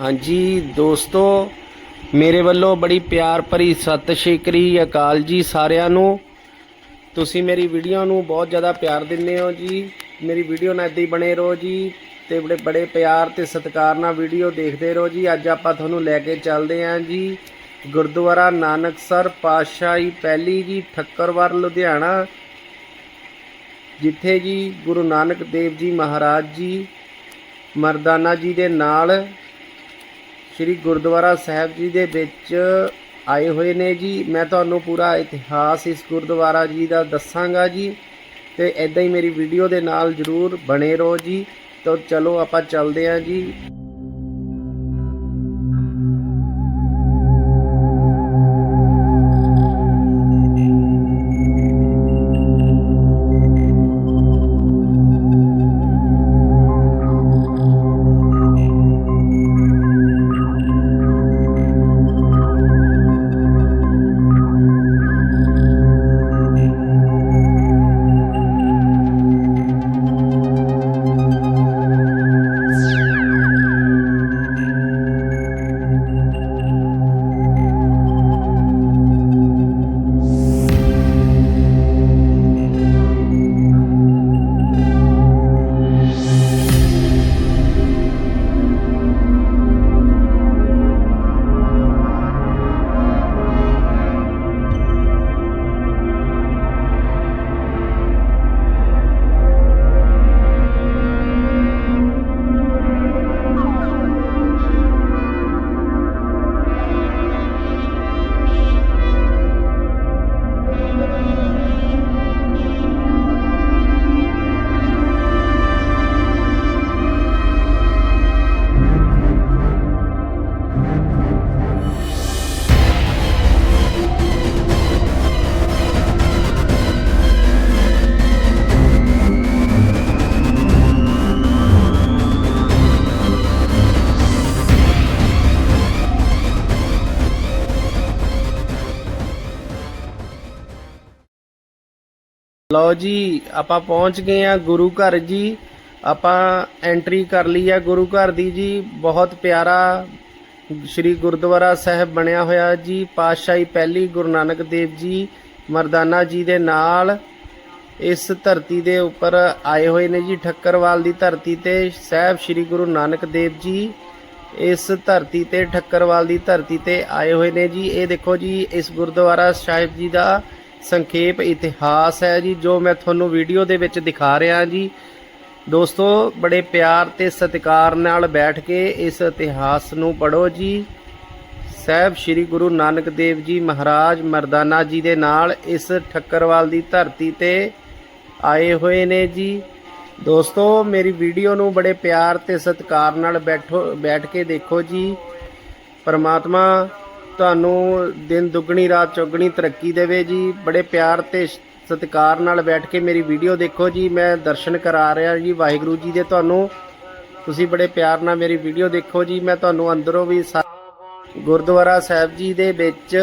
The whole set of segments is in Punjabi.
ਹਾਂਜੀ, ਦੋਸਤੋ, ਮੇਰੇ ਵੱਲੋਂ ਬੜੀ ਪਿਆਰ ਭਰੀ ਸਤਿ ਸ਼੍ਰੀ ਅਕਾਲ ਜੀ ਸਾਰਿਆਂ ਨੂੰ। ਤੁਸੀਂ ਮੇਰੀ ਵੀਡੀਓ ਨੂੰ ਬਹੁਤ ਜ਼ਿਆਦਾ ਪਿਆਰ ਦਿੰਦੇ ਹੋ ਜੀ। ਮੇਰੀ ਵੀਡੀਓ ਨਾਲ ਇੱਦਾਂ ਹੀ ਬਣੇ ਰਹੋ ਜੀ ਤੇ ਬੜੇ ਬੜੇ ਪਿਆਰ ਤੇ ਸਤਿਕਾਰ ਨਾਲ ਵੀਡੀਓ ਦੇਖਦੇ ਰਹੋ ਜੀ। ਅੱਜ ਆਪਾਂ ਤੁਹਾਨੂੰ ਲੈ ਕੇ ਚੱਲਦੇ ਹਾਂ ਜੀ, ਗੁਰਦੁਆਰਾ ਨਾਨਕਸਰ ਪਾਤਸ਼ਾਹੀ ਪਹਿਲੀ ਜੀ, ਠੱਕਰਵਾਰ, ਲੁਧਿਆਣਾ। ਜਿੱਥੇ ਜੀ ਗੁਰੂ ਨਾਨਕ ਦੇਵ ਜੀ ਮਹਾਰਾਜ ਜੀ, ਮਰਦਾਨਾ ਜੀ ਦੇ ਨਾਲ ਸ੍ਰੀ ਗੁਰਦੁਆਰਾ ਸਾਹਿਬ ਜੀ ਦੇ ਵਿੱਚ ਆਏ ਹੋਏ ਨੇ ਜੀ। ਮੈਂ ਤੁਹਾਨੂੰ ਪੂਰਾ ਇਤਿਹਾਸ ਇਸ ਗੁਰਦੁਆਰਾ ਜੀ ਦਾ ਦੱਸਾਂਗਾ ਜੀ। ਤੇ ਐਦਾਂ ਹੀ ਮੇਰੀ ਵੀਡੀਓ ਦੇ ਨਾਲ ਜਰੂਰ ਬਣੇ ਰਹੋ ਜੀ। ਤਾਂ ਚਲੋ ਆਪਾਂ ਚੱਲਦੇ ਹਾਂ ਜੀ। ਲਓ ਜੀ, ਆਪਾਂ ਪਹੁੰਚ ਗਏ ਆ ਗੁਰੂ ਘਰ ਜੀ। ਆਪਾਂ ਐਂਟਰੀ ਕਰ ਲਈ ਆ ਗੁਰੂ ਘਰ ਦੀ ਜੀ। ਬਹੁਤ ਪਿਆਰਾ ਸ੍ਰੀ ਗੁਰਦੁਆਰਾ ਸਾਹਿਬ ਬਣਿਆ ਹੋਇਆ ਜੀ। ਪਾਤਸ਼ਾਹੀ ਪਹਿਲੀ ਗੁਰੂ ਨਾਨਕ ਦੇਵ ਜੀ ਮਰਦਾਨਾ ਜੀ ਦੇ ਨਾਲ ਇਸ ਧਰਤੀ ਦੇ ਉੱਪਰ ਆਏ ਹੋਏ ਨੇ ਜੀ, ਠੱਕਰਵਾਲ ਦੀ ਧਰਤੀ ਤੇ ਸਾਹਿਬ ਸ੍ਰੀ ਗੁਰੂ ਨਾਨਕ ਦੇਵ ਜੀ। ਇਸ ਧਰਤੀ ਤੇ, ਠੱਕਰਵਾਲ ਦੀ ਧਰਤੀ ਤੇ ਆਏ ਹੋਏ ਨੇ ਜੀ। ਇਹ ਦੇਖੋ ਜੀ, ਇਸ ਗੁਰਦੁਆਰਾ ਸਾਹਿਬ ਜੀ ਦਾ ਸੰਖੇਪ ਇਤਿਹਾਸ ਹੈ ਜੀ, ਜੋ ਮੈਂ ਤੁਹਾਨੂੰ ਵੀਡੀਓ ਦੇ ਵਿੱਚ ਦਿਖਾ ਰਿਹਾ ਜੀ। ਦੋਸਤੋ, ਬੜੇ ਪਿਆਰ ਤੇ ਸਤਿਕਾਰ ਨਾਲ ਬੈਠ ਕੇ ਇਸ ਇਤਿਹਾਸ ਨੂੰ ਪੜੋ ਜੀ। ਸਾਹਿਬ ਸ੍ਰੀ ਗੁਰੂ ਨਾਨਕ ਦੇਵ ਜੀ ਮਹਾਰਾਜ ਮਰਦਾਨਾ ਜੀ ਦੇ ਨਾਲ ਇਸ ਠੱਕਰਵਾਲ ਦੀ ਧਰਤੀ ਤੇ ਆਏ ਹੋਏ ਨੇ ਜੀ। ਦੋਸਤੋ, ਮੇਰੀ ਵੀਡੀਓ ਨੂੰ ਬੜੇ ਪਿਆਰ ਤੇ ਸਤਿਕਾਰ ਨਾਲ ਬੈਠੋ, ਬੈਠ ਕੇ ਦੇਖੋ ਜੀ। ਪਰਮਾਤਮਾ ਤੁਹਾਨੂੰ ਦਿਨ ਦੁੱਗਣੀ, ਰਾਤ ਚੌਗਣੀ ਤਰੱਕੀ ਦੇਵੇ ਜੀ। ਬੜੇ ਪਿਆਰ ਤੇ ਸਤਿਕਾਰ ਨਾਲ ਬੈਠ ਕੇ ਮੇਰੀ ਵੀਡੀਓ ਦੇਖੋ ਜੀ। ਮੈਂ ਦਰਸ਼ਨ ਕਰਾ ਰਿਹਾ ਜੀ। ਵਾਹਿਗੁਰੂ ਜੀ ਦੇ ਤੁਹਾਨੂੰ, ਤੁਸੀਂ ਬੜੇ ਪਿਆਰ ਨਾਲ ਮੇਰੀ ਵੀਡੀਓ ਦੇਖੋ ਜੀ। ਮੈਂ ਤੁਹਾਨੂੰ ਅੰਦਰੋਂ ਵੀ ਸਾ- ਗੁਰਦੁਆਰਾ ਸਾਹਿਬ ਜੀ ਦੇ ਵਿੱਚ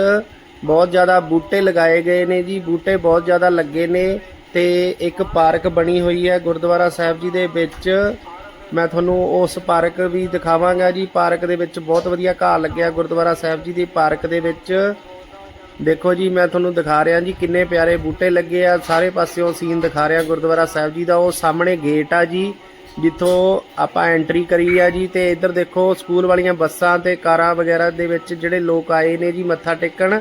ਬਹੁਤ ਜ਼ਿਆਦਾ ਬੂਟੇ ਲਗਾਏ ਗਏ ਨੇ ਜੀ। ਬੂਟੇ ਬਹੁਤ ਜ਼ਿਆਦਾ ਲੱਗੇ ਨੇ ਤੇ ਇੱਕ ਪਾਰਕ ਬਣੀ ਹੋਈ ਹੈ ਗੁਰਦੁਆਰਾ ਸਾਹਿਬ ਜੀ ਦੇ ਵਿੱਚ। ਮੈਂ ਤੁਹਾਨੂੰ ਉਸ ਪਾਰਕ ਵੀ ਦਿਖਾਵਾਂਗਾ ਜੀ। ਪਾਰਕ ਦੇ ਵਿੱਚ ਬਹੁਤ ਵਧੀਆ ਘਾਹ ਲੱਗਿਆ ਗੁਰਦੁਆਰਾ ਸਾਹਿਬ ਜੀ ਦੇ। ਪਾਰਕ ਦੇ ਵਿੱਚ ਦੇਖੋ ਜੀ, ਮੈਂ ਤੁਹਾਨੂੰ ਦਿਖਾ ਰਿਹਾ ਜੀ ਕਿੰਨੇ ਪਿਆਰੇ ਬੂਟੇ ਲੱਗੇ ਆ। ਸਾਰੇ ਪਾਸਿਓਂ ਸੀਨ ਦਿਖਾ ਰਿਹਾ ਗੁਰਦੁਆਰਾ ਸਾਹਿਬ ਜੀ ਦਾ। ਉਹ ਸਾਹਮਣੇ ਗੇਟ ਆ ਜੀ, ਜਿੱਥੋਂ ਆਪਾਂ ਐਂਟਰੀ ਕਰੀ ਆ ਜੀ ਤੇ ਇੱਧਰ ਦੇਖੋ ਸਕੂਲ ਵਾਲੀਆਂ ਬੱਸਾਂ ਤੇ ਕਾਰਾਂ ਵਗੈਰਾ ਦੇ ਵਿੱਚ ਜਿਹੜੇ ਲੋਕ ਆਏ ਨੇ ਜੀ ਮੱਥਾ ਟੇਕਣ।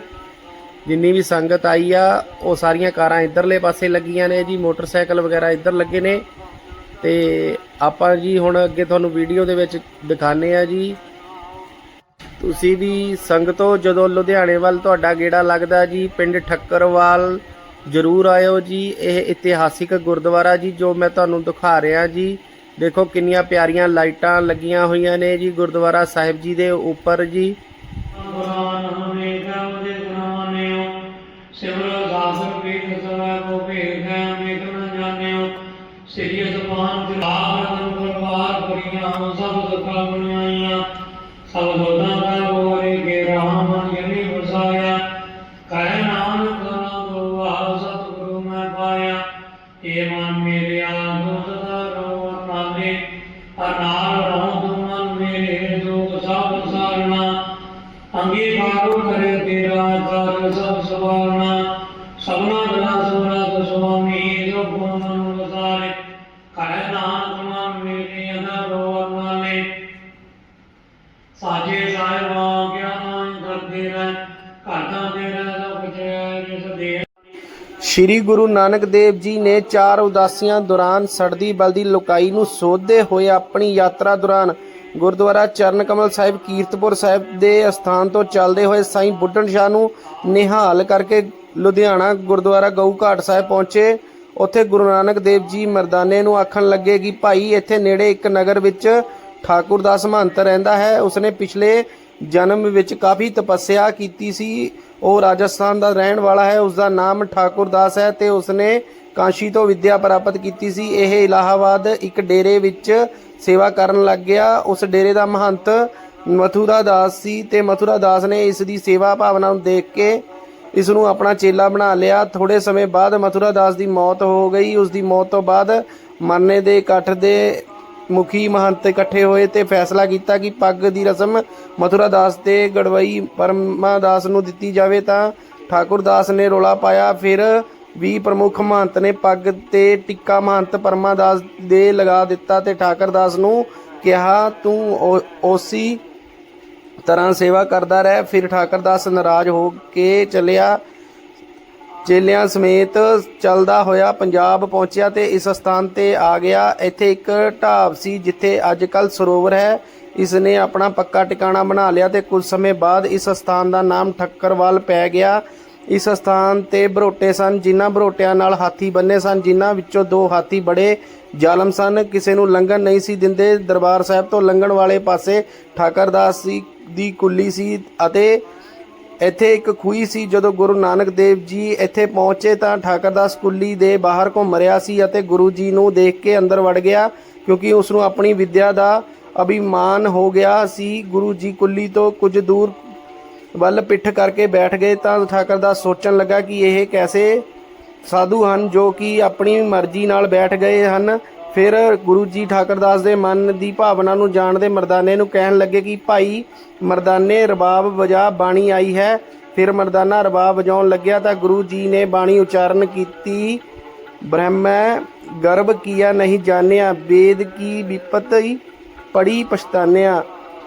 ਜਿੰਨੀ ਵੀ ਸੰਗਤ ਆਈ ਆ, ਉਹ ਸਾਰੀਆਂ ਕਾਰਾਂ ਇੱਧਰਲੇ ਪਾਸੇ ਲੱਗੀਆਂ ਨੇ ਜੀ। ਮੋਟਰਸਾਈਕਲ ਵਗੈਰਾ ਇੱਧਰ ਲੱਗੇ ਨੇ। ਤੇ ਆਪਾਂ ਜੀ ਹੁਣ ਅੱਗੇ ਤੁਹਾਨੂੰ ਵੀਡੀਓ ਦੇ ਵਿੱਚ ਦਿਖਾਣੇ ਆ ਜੀ। ਤੁਸੀਂ ਵੀ ਸੰਗਤੋ ਜਦੋਂ ਲੁਧਿਆਣੇ ਵੱਲ ਤੁਹਾਡਾ ਗੇੜਾ ਲੱਗਦਾ ਜੀ, ਪਿੰਡ ਠੱਕਰਵਾਲ ਜਰੂਰ ਆਇਓ ਜੀ। ਇਹ ਇਤਿਹਾਸਿਕ ਗੁਰਦੁਆਰਾ ਜੀ, ਜੋ ਮੈਂ ਤੁਹਾਨੂੰ ਦਿਖਾ ਰਿਹਾ ਜੀ। ਦੇਖੋ ਕਿੰਨੀਆਂ ਪਿਆਰੀਆਂ ਲਾਈਟਾਂ ਲੱਗੀਆਂ ਹੋਈਆਂ ਨੇ ਜੀ ਗੁਰਦੁਆਰਾ ਸਾਹਿਬ ਜੀ ਦੇ ਉੱਪਰ ਜੀ। ਬਰੀਆਂ ਸਭ ਦੁੱਖਾਂ ਬਣਾਈਆਂ ਸਭ ਦੋਦਾਂ ਦਾ ਗੋਰੇ ਕੇ ਰਾਮ ਜਨੀ ਵਸਾਇਆ। ਕਹਿ ਨਾਨਕ ਨਾ ਦੋ ਆਹ ਸਤਿਗੁਰੂ ਮੈਂ ਪਾਇਆ। ਏ ਮਨ ਮੇਰੇ ਦੁੱਧ ਦਾ ਰੋ ਨਾਲੇ ਆ ਨਾਲ ਰਹੋ ਤੁਮ ਮਨ ਮੇਰੇ ਦੁਖ ਸਭ ਸੰਗੀ ਬਾਰੂ ਕਰੇ ਤੇਰਾ ਕਰ ਸਭ ਸਵਾਰਨਾ। ਸਭਨਾ ਸ਼੍ਰੀ ਗੁਰੂ ਨਾਨਕ ਦੇਵ ਜੀ ਨੇ ਚਾਰ ਉਦਾਸੀਆਂ ਦੌਰਾਨ ਸੜਦੀ ਬਲਦੀ ਲੋਕਾਈ ਨੂੰ ਸੋਧਦੇ ਹੋਏ ਆਪਣੀ ਯਾਤਰਾ ਦੌਰਾਨ ਗੁਰਦੁਆਰਾ ਚਰਨ ਕਮਲ ਸਾਹਿਬ, ਕੀਰਤਪੁਰ ਸਾਹਿਬ ਦੇ ਅਸਥਾਨ ਤੋਂ ਚੱਲਦੇ ਹੋਏ ਸਾਈਂ ਬੁੱਢਣ ਸ਼ਾਹ ਨੂੰ ਨਿਹਾਲ ਕਰਕੇ ਲੁਧਿਆਣਾ ਗੁਰਦੁਆਰਾ ਗਊ ਘਾਟ ਸਾਹਿਬ ਪਹੁੰਚੇ। ਉੱਥੇ ਗੁਰੂ ਨਾਨਕ ਦੇਵ ਜੀ ਮਰਦਾਨੇ ਨੂੰ ਆਖਣ ਲੱਗੇ ਕਿ ਭਾਈ, ਇੱਥੇ ਨੇੜੇ ਇੱਕ ਨਗਰ ਵਿੱਚ ਠਾਕੁਰ ਠਾਕੁਰਦਾਸ ਮਹੰਤ ਰਹਿੰਦਾ ਹੈ। ਉਸਨੇ ਪਿਛਲੇ ਜਨਮ ਵਿੱਚ ਕਾਫੀ ਤਪੱਸਿਆ ਕੀਤੀ ਸੀ। ਉਹ ਰਾਜਸਥਾਨ ਦਾ ਰਹਿਣ ਵਾਲਾ ਹੈ ਉਸ ਦਾ ਨਾਮ ਠਾਕੁਰਦਾਸ ਹੈ ਤੇ ਉਸਨੇ ਕਾਂਸ਼ੀ ਤੋਂ ਵਿੱਦਿਆ ਪ੍ਰਾਪਤ ਕੀਤੀ ਸੀ। ਇਹ ਇਲਾਹਾਬਾਦ ਇੱਕ ਡੇਰੇ ਵਿੱਚ ਸੇਵਾ ਕਰਨ ਲੱਗ ਗਿਆ। ਉਸ ਡੇਰੇ ਦਾ ਮਹੰਤ ਮਥੁਰਾ ਦਾਸ ਸੀ ਤੇ ਮਥੁਰਾ ਦਾਸ ਨੇ ਇਸ ਦੀ ਸੇਵਾ ਭਾਵਨਾ ਨੂੰ ਦੇਖ ਕੇ ਇਸ ਨੂੰ ਆਪਣਾ ਚੇਲਾ ਬਣਾ ਲਿਆ। ਥੋੜੇ ਸਮੇਂ ਬਾਅਦ ਮਥੁਰਾ ਦਾਸ ਦੀ ਮੌਤ ਹੋ ਗਈ। ਉਸ ਦੀ ਮੌਤ ਤੋਂ ਬਾਅਦ ਮਰਨੇ ਦੇ ਇਕੱਠ ਦੇ ਮੁਖੀ ਮਹੰਤ ਇਕੱਠੇ ਹੋਏ ਤੇ ਫੈਸਲਾ ਕੀਤਾ ਕਿ ਪੱਗ ਦੀ ਰਸਮ ਮਥੁਰਾ ਦਾਸ ਤੇ ਗੜਵਈ ਪਰਮਾ ਦਾਸ ਨੂੰ ਦਿੱਤੀ ਜਾਵੇ ਤਾਂ ਠਾਕੁਰ ਦਾਸ ਨੇ ਰੋਲਾ ਪਾਇਆ। ਫਿਰ ਵੀ ਪ੍ਰਮੁੱਖ ਮਹੰਤ ਨੇ ਪੱਗ ਤੇ ਟਿੱਕਾ ਮਹੰਤ ਪਰਮਾ ਦਾਸ ਦੇ ਲਗਾ ਦਿੱਤਾ ਤੇ ਠਾਕਰ ਦਾਸ ਨੂੰ ਕਿਹਾ, ਤੂੰ ਓ- ਉਸੀ ਤਰ੍ਹਾਂ ਸੇਵਾ ਕਰਦਾ ਰਹਿ। ਫਿਰ ਠਾਕਰ ਦਾਸ ਨਾਰਾਜ਼ ਹੋ ਕੇ ਚਲਿਆ। ਚੇਲਿਆਂ ਸਮੇਤ ਚੱਲਦਾ ਹੋਇਆ ਪੰਜਾਬ ਪਹੁੰਚਿਆ ਤੇ ਇਸ ਸਥਾਨ ਤੇ ਆ ਗਿਆ। ਇੱਥੇ ਇੱਕ ਢਾਬ ਸੀ ਜਿੱਥੇ ਅੱਜ ਕੱਲ ਸਰੋਵਰ ਹੈ। ਇਸ ਨੇ ਆਪਣਾ ਪੱਕਾ ਟਿਕਾਣਾ ਬਣਾ ਲਿਆ ਤੇ ਕੁਝ ਸਮੇਂ ਬਾਅਦ ਇਸ ਸਥਾਨ ਦਾ ਨਾਮ ਠੱਕਰਵਾਲ ਪੈ ਗਿਆ। ਇਸ ਸਥਾਨ ਤੇ ਬਰੋਟੇ ਸਨ, ਜਿਨ੍ਹਾਂ ਬਰੋਟਿਆਂ ਨਾਲ ਹਾਥੀ ਬੰਨੇ ਸਨ, ਜਿਨ੍ਹਾਂ ਵਿੱਚੋਂ ਦੋ ਹਾਥੀ ਬੜੇ ਜ਼ਾਲਮ ਸਨ। ਕਿਸੇ ਨੂੰ ਲੰਘਣ ਨਹੀਂ ਸੀ ਦਿੰਦੇ। ਦਰਬਾਰ ਸਾਹਿਬ ਤੋਂ ਲੰਘਣ ਵਾਲੇ ਪਾਸੇ ਠਾਕਰਦਾਸ ਸੀ ਦੀ ਕੁੱਲੀ ਸੀ ਅਤੇ ਇੱਥੇ ਇੱਕ ਖੂਹੀ ਸੀ ਜਦੋਂ ਗੁਰੂ ਨਾਨਕ ਦੇਵ ਜੀ ਇੱਥੇ ਪਹੁੰਚੇ ਤਾਂ ਠਾਕਰਦਾਸ ਕੁੱਲੀ ਦੇ ਬਾਹਰ ਘੁੰਮ ਰਿਹਾ ਸੀ ਅਤੇ ਗੁਰੂ ਜੀ ਨੂੰ ਦੇਖ ਕੇ ਅੰਦਰ ਵੜ ਗਿਆ ਕਿਉਂਕਿ ਉਸ ਨੂੰ ਆਪਣੀ ਵਿੱਦਿਆ ਦਾ ਅਭਿਮਾਨ ਹੋ ਗਿਆ ਸੀ। ਗੁਰੂ ਜੀ ਕੁੱਲੀ ਤੋਂ ਕੁਝ ਦੂਰ ਵੱਲ ਪਿੱਠ ਕਰਕੇ ਬੈਠ ਗਏ ਤਾਂ ਠਾਕਰਦਾਸ ਸੋਚਣ ਲੱਗਾ ਕਿ ਇਹ ਕੈਸੇ ਸਾਧੂ ਹਨ ਜੋ ਕਿ ਆਪਣੀ ਮਰਜ਼ੀ ਨਾਲ ਬੈਠ ਗਏ ਹਨ। ਫਿਰ ਗੁਰੂ ਜੀ ਠਾਕਰਦਾਸ ਦੇ ਮਨ ਦੀ ਭਾਵਨਾ ਨੂੰ ਜਾਣਦੇ ਮਰਦਾਨੇ ਨੂੰ ਕਹਿਣ ਲੱਗੇ ਕਿ ਭਾਈ, ਮਰਦਾਨੇ ਰਬਾਬ ਵਜਾ ਬਾਣੀ ਆਈ ਹੈ। ਫਿਰ ਮਰਦਾਨਾ ਰਬਾਬ ਵਜਾਉਣ ਲੱਗਿਆ ਤਾਂ ਗੁਰੂ ਜੀ ਨੇ ਬਾਣੀ ਉਚਾਰਨ ਕੀਤੀ। ਬ੍ਰਹਮੈ, ਗਰਭ ਕੀਆ ਨਹੀਂ ਜਾਣਿਆ, ਵੇਦ ਕੀ ਵਿਪਤਿ ਪੜੀ ਪਛਤਾਨਿਆ।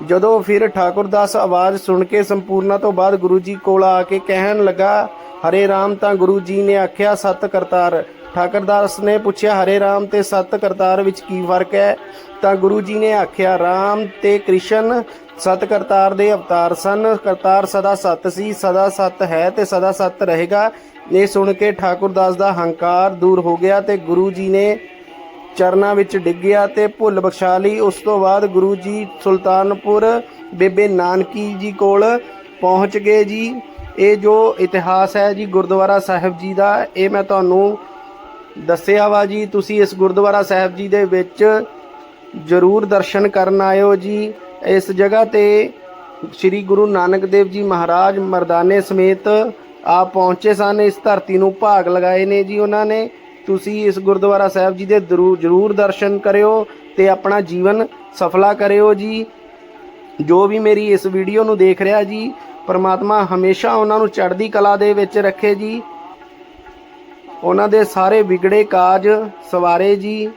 ਜਦੋਂ ਫਿਰ ਠਾਕੁਰਦਾਸ ਆਵਾਜ਼ ਸੁਣ ਕੇ ਸੰਪੂਰਨਾ ਤੋਂ ਬਾਅਦ ਗੁਰੂ ਜੀ ਕੋਲ ਆ ਕੇ ਕਹਿਣ ਲੱਗਾ, ਹਰੇ ਰਾਮ, ਤਾਂ ਗੁਰੂ ਜੀ ਨੇ ਆਖਿਆ, ਸਤ ਕਰਤਾਰ। ਠਾਕੁਰਦਾਸ ਨੇ ਪੁੱਛਿਆ, ਹਰੇ ਰਾਮ, ਤੇ ਸਤ ਕਰਤਾਰ ਵਿੱਚ ਕੀ ਫ਼ਰਕ ਹੈ? ਤਾਂ ਗੁਰੂ ਜੀ ਨੇ ਆਖਿਆ, ਰਾਮ ਤੇ ਕ੍ਰਿਸ਼ਨ ਸਤ ਕਰਤਾਰ ਦੇ ਅਵਤਾਰ ਸਨ। ਕਰਤਾਰ ਸਦਾ ਸਤ ਸੀ, ਸਦਾ ਸਤ ਹੈ ਤੇ ਸਦਾ ਸਤ ਰਹੇਗਾ। ਇਹ ਸੁਣ ਕੇ ਠਾਕੁਰਦਾਸ ਦਾ ਹੰਕਾਰ ਦੂਰ ਹੋ ਗਿਆ ਤੇ ਗੁਰੂ ਜੀ ਨੇ ਚਰਨਾਂ ਵਿੱਚ ਡਿੱਗਿਆ ਤੇ ਭੁੱਲ ਬਖਸ਼ਾ ਲਈ। ਉਸ ਤੋਂ ਬਾਅਦ ਗੁਰੂ ਜੀ ਸੁਲਤਾਨਪੁਰ ਬੇਬੇ ਨਾਨਕੀ ਜੀ ਕੋਲ ਪਹੁੰਚ ਗਏ ਜੀ। ਇਹ ਜੋ ਇਤਿਹਾਸ ਹੈ ਜੀ ਗੁਰਦੁਆਰਾ ਸਾਹਿਬ ਜੀ ਦਾ, ਇਹ ਮੈਂ ਤੁਹਾਨੂੰ ਦੱਸਿਆ ਵਾ ਜੀ, ਤੁਸੀਂ ਇਸ ਗੁਰਦੁਆਰਾ ਸਾਹਿਬ ਜੀ ਦੇ ਵਿੱਚ ਜ਼ਰੂਰ ਦਰਸ਼ਨ ਕਰਨ ਆਇਓ ਜੀ। ਇਸ ਜਗ੍ਹਾ ਤੇ ਸ੍ਰੀ ਗੁਰੂ ਨਾਨਕ ਦੇਵ ਜੀ ਮਹਾਰਾਜ ਮਰਦਾਨੇ ਸਮੇਤ ਆ ਪਹੁੰਚੇ ਸਨ। ਇਸ ਧਰਤੀ ਨੂੰ ਭਾਗ ਲਗਾਏ ਨੇ ਜੀ ਉਹਨਾਂ ਨੇ। ਤੁਸੀਂ ਇਸ ਗੁਰਦੁਆਰਾ ਸਾਹਿਬ ਜੀ ਦੇ ਜ਼ਰੂਰ ਜ਼ਰੂਰ ਦਰਸ਼ਨ ਕਰਿਓ ਤੇ ਆਪਣਾ ਜੀਵਨ ਸਫਲਾ ਕਰਿਓ ਜੀ। ਜੋ ਵੀ ਮੇਰੀ ਇਸ ਵੀਡੀਓ ਨੂੰ ਦੇਖ ਰਿਹਾ ਜੀ, ਪਰਮਾਤਮਾ ਹਮੇਸ਼ਾ ਉਹਨਾਂ ਨੂੰ ਚੜ੍ਹਦੀ ਕਲਾ ਦੇ ਵਿੱਚ ਰੱਖੇ ਜੀ। ਉਹਨਾਂ ਦੇ ਸਾਰੇ ਵਿਗੜੇ ਕਾਜ ਸਵਾਰੇ ਜੀ।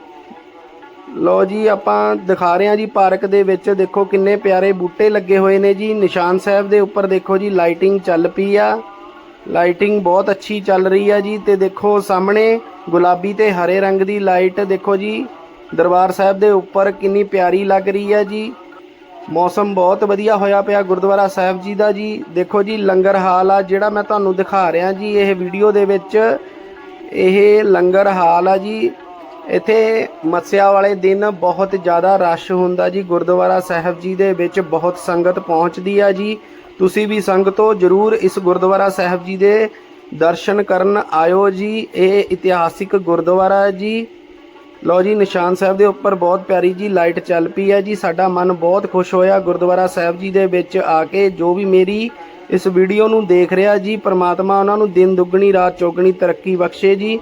ਲੋ ਜੀ, ਆਪਾਂ ਦਿਖਾ ਰਹੇ ਹਾਂ ਜੀ ਪਾਰਕ ਦੇ ਵਿੱਚ। ਦੇਖੋ ਕਿੰਨੇ ਪਿਆਰੇ ਬੂਟੇ ਲੱਗੇ ਹੋਏ ਨੇ ਜੀ। ਨਿਸ਼ਾਨ ਸਾਹਿਬ ਦੇ ਉੱਪਰ ਦੇਖੋ ਜੀ, ਲਾਈਟਿੰਗ ਚੱਲ ਪਈ ਆ। ਲਾਈਟਿੰਗ ਬਹੁਤ ਅੱਛੀ ਚੱਲ ਰਹੀ ਆ ਜੀ। ਤੇ ਦੇਖੋ ਸਾਹਮਣੇ ਗੁਲਾਬੀ ਤੇ ਹਰੇ ਰੰਗ ਦੀ ਲਾਈਟ। ਦੇਖੋ ਜੀ, ਦਰਬਾਰ ਸਾਹਿਬ ਦੇ ਉੱਪਰ ਕਿੰਨੀ ਪਿਆਰੀ ਲੱਗ ਰਹੀ ਹੈ ਜੀ। ਮੌਸਮ ਬਹੁਤ ਵਧੀਆ ਹੋਇਆ ਪਿਆ ਗੁਰਦੁਆਰਾ ਸਾਹਿਬ ਜੀ ਦਾ ਜੀ। ਦੇਖੋ ਜੀ, ਲੰਗਰ ਹਾਲ ਆ ਜਿਹੜਾ ਮੈਂ ਤੁਹਾਨੂੰ ਦਿਖਾ ਰਿਹਾ ਜੀ। ਇਹ ਵੀਡੀਓ ਦੇ ਵਿੱਚ ਇਹ ਲੰਗਰ ਹਾਲ ਆ ਜੀ। ਇੱਥੇ ਮੱਸਿਆ ਵਾਲੇ ਦਿਨ ਬਹੁਤ ਜ਼ਿਆਦਾ ਰਸ਼ ਹੁੰਦਾ ਜੀ। ਗੁਰਦੁਆਰਾ ਸਾਹਿਬ ਜੀ ਦੇ ਵਿੱਚ ਬਹੁਤ ਸੰਗਤ ਪਹੁੰਚਦੀ ਆ ਜੀ। ਤੁਸੀਂ ਵੀ ਸੰਗਤੋ ਜਰੂਰ ਇਸ ਗੁਰਦੁਆਰਾ ਸਾਹਿਬ ਜੀ ਦੇ ਦਰਸ਼ਨ ਕਰਨ ਆਇਓ ਜੀ। ਇਹ ਇਤਿਹਾਸਿਕ ਗੁਰਦੁਆਰਾ ਹੈ ਜੀ। ਲਓ ਜੀ, ਨਿਸ਼ਾਨ ਸਾਹਿਬ ਦੇ ਉੱਪਰ ਬਹੁਤ ਪਿਆਰੀ ਜੀ ਲਾਈਟ ਚੱਲ ਪਈ ਹੈ ਜੀ। ਸਾਡਾ ਮਨ ਬਹੁਤ ਖੁਸ਼ ਹੋਇਆ ਗੁਰਦੁਆਰਾ ਸਾਹਿਬ ਜੀ ਦੇ ਵਿੱਚ ਆ ਕੇ। ਜੋ ਵੀ ਮੇਰੀ ਇਸ ਵੀਡੀਓ ਨੂੰ ਦੇਖ ਰਿਹਾ ਜੀ, ਪ੍ਰਮਾਤਮਾ ਉਹਨਾਂ ਨੂੰ ਦਿਨ ਦੁੱਗਣੀ, ਰਾਤ ਚੌਗਣੀ ਤਰੱਕੀ ਬਖਸ਼ੇ ਜੀ।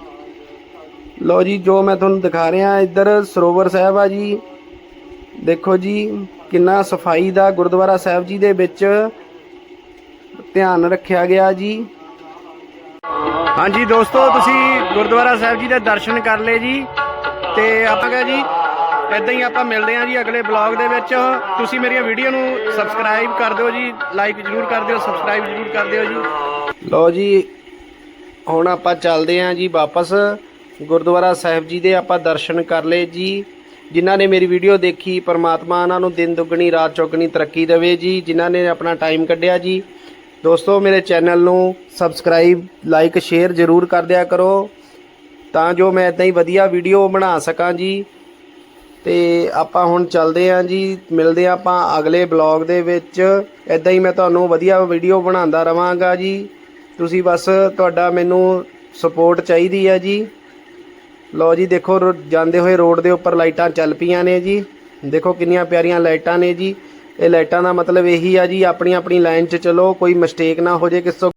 ਲਓ ਜੀ, ਜੋ ਮੈਂ ਤੁਹਾਨੂੰ ਦਿਖਾ ਰਿਹਾ, ਇੱਧਰ ਸਰੋਵਰ ਸਾਹਿਬ ਆ ਜੀ। ਦੇਖੋ ਜੀ, ਕਿੰਨਾ ਸਫ਼ਾਈ ਦਾ ਗੁਰਦੁਆਰਾ ਸਾਹਿਬ ਜੀ ਦੇ ਵਿੱਚ ਧਿਆਨ ਰੱਖਿਆ ਗਿਆ ਜੀ। ਹਾਂਜੀ ਦੋਸਤੋ, ਤੁਸੀਂ ਗੁਰਦੁਆਰਾ ਸਾਹਿਬ ਜੀ ਦੇ ਦਰਸ਼ਨ ਕਰ ਲਏ ਜੀ। ਤੇ ਆਪਾਂ ਕਹਾਂ ਜੀ ਇਦਾਂ ਹੀ ਆਪਾਂ ਮਿਲਦੇ ਹਾਂ ਜੀ ਅਗਲੇ ਬਲੌਗ ਦੇ ਵਿੱਚ। ਤੁਸੀਂ ਮੇਰੀਆਂ ਵੀਡੀਓ ਨੂੰ ਸਬਸਕ੍ਰਾਈਬ ਕਰ ਦਿਓ ਜੀ ਲਾਈਕ ਜਰੂਰ ਕਰ ਦਿਓ ਸਬਸਕ੍ਰਾਈਬ ਜਰੂਰ ਕਰ ਦਿਓ ਜੀ। ਲਓ ਜੀ, ਹੁਣ ਆਪਾਂ ਚੱਲਦੇ ਹਾਂ ਜੀ ਵਾਪਸ। ਗੁਰਦੁਆਰਾ ਸਾਹਿਬ ਜੀ ਦੇ ਆਪਾਂ ਦਰਸ਼ਨ ਕਰ ਲਏ ਜੀ। ਜਿਨ੍ਹਾਂ ਨੇ ਮੇਰੀ ਵੀਡੀਓ ਦੇਖੀ, ਪਰਮਾਤਮਾ ਉਹਨਾਂ ਨੂੰ ਦਿਨ ਦੁੱਗਣੀ, ਰਾਤ ਚੌਗਣੀ ਤਰੱਕੀ ਦੇਵੇ ਜੀ। ਜਿਨ੍ਹਾਂ ਨੇ ਆਪਣਾ ਟਾਈਮ ਕੱਢਿਆ ਜੀ। ਦੋਸਤੋ, ਮੇਰੇ ਚੈਨਲ ਨੂੰ ਸਬਸਕ੍ਰਾਈਬ ਲਾਈਕ ਸ਼ੇਅਰ ਜ਼ਰੂਰ ਕਰ ਦਿਆ ਕਰੋ। ਤਾਂ ਜੋ ਮੈਂ ਇਦਾਂ ਹੀ ਵਧੀਆ ਵੀਡੀਓ ਬਣਾ ਸਕਾਂ ਜੀ। ਤੇ ਆਪਾਂ ਹੁਣ ਚੱਲਦੇ ਆਂ ਜੀ, ਮਿਲਦੇ ਆਂ ਆਪਾਂ ਅਗਲੇ ਬਲੌਗ ਦੇ ਵਿੱਚ। ਇਦਾਂ ਹੀ ਮੈਂ ਤੁਹਾਨੂੰ ਵਧੀਆ ਵੀਡੀਓ ਬਣਾਉਂਦਾ ਰਵਾਂਗਾ ਜੀ। ਤੁਸੀਂ ਬਸ ਤੁਹਾਡਾ ਮੈਨੂੰ ਸਪੋਰਟ ਚਾਹੀਦੀ ਹੈ ਜੀ। ਲਓ ਜੀ, ਦੇਖੋ ਰੋ- ਜਾਂਦੇ ਹੋਏ ਰੋਡ ਦੇ ਉੱਪਰ ਲਾਈਟਾਂ ਚੱਲ ਪਈਆਂ ਨੇ ਜੀ। ਦੇਖੋ ਕਿੰਨੀਆਂ ਪਿਆਰੀਆਂ ਲਾਈਟਾਂ ਨੇ ਜੀ। ਇਹ ਲਾਈਟਾਂ ਦਾ ਮਤਲਬ ਇਹੀ ਆ ਜੀ ਆਪਣੀ ਆਪਣੀ ਲਾਈਨ 'ਚ ਚਲੋ, ਕੋਈ ਮਿਸਟੇਕ ਨਾ ਹੋ ਜੇ ਕਿਸੇ ਤੋਂ।